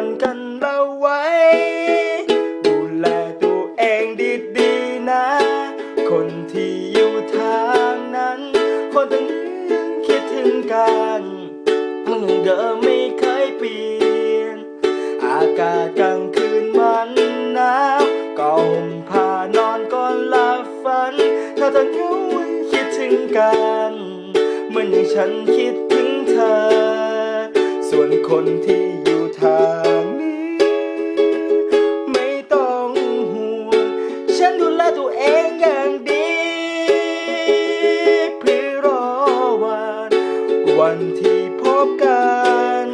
ันกันเราไว้ ดูแลตัวเองดีๆนะ คนที่อยู่ทางนั้น คนต่างยังคิดถึงกันมึงเดิมไม่เคยเปลี่ยน อากาศกลางคืนมันหนาวก็ห่มผ้านอนก่อนหลับฝัน ถ้าเธอเหงาให้คิดถึงกันเหมือนอย่างฉันคิดถึงเธอ ส่วนคนที่ ทางนี้ ไม่ต้องห่วง ฉันดูแลตัวเองอย่างดีเพื่อรอวัน วันที่พบกัน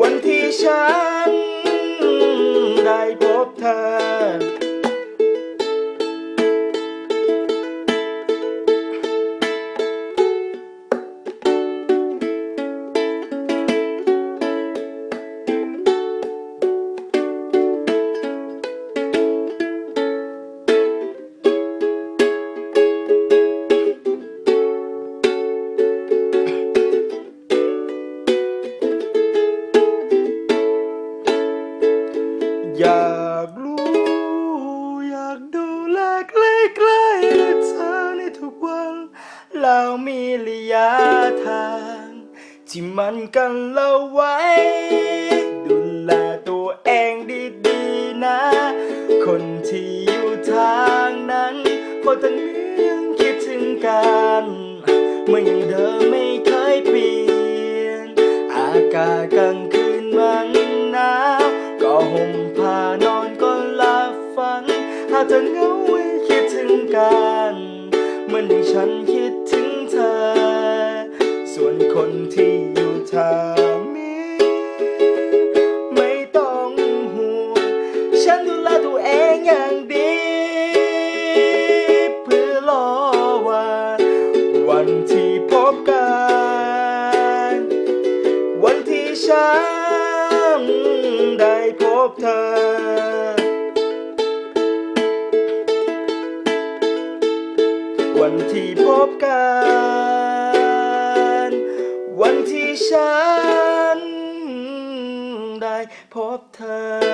วันที่ฉันได้พบเธอากรู้ อยากดูแลใกล้ๆเธอในทุกวันแล้วมีระยะทาง ที่มันกันเราไว้ ดูแลตัวเองดีๆนะ คนที่อยู่ทางนั้นคนต่างยังคิดถึงกันเมื่อยังเดิมไม่เคยเปลี่ยน อากาศกลางคืนมันหนาวก็ห่มาเธอเหงาให้คิดถึงกันเหมือนย่างฉันคิดถึงเธอ ส่วนคนที่อยู่ทางนี้ไม่ต้องห่วงฉันดูแลตัวเองอย่างดีเพื่อรอวันวันที่พบกัน วันที่ฉันได้พบเธอ วันที่พบกัน วันที่ฉันได้พบเธอ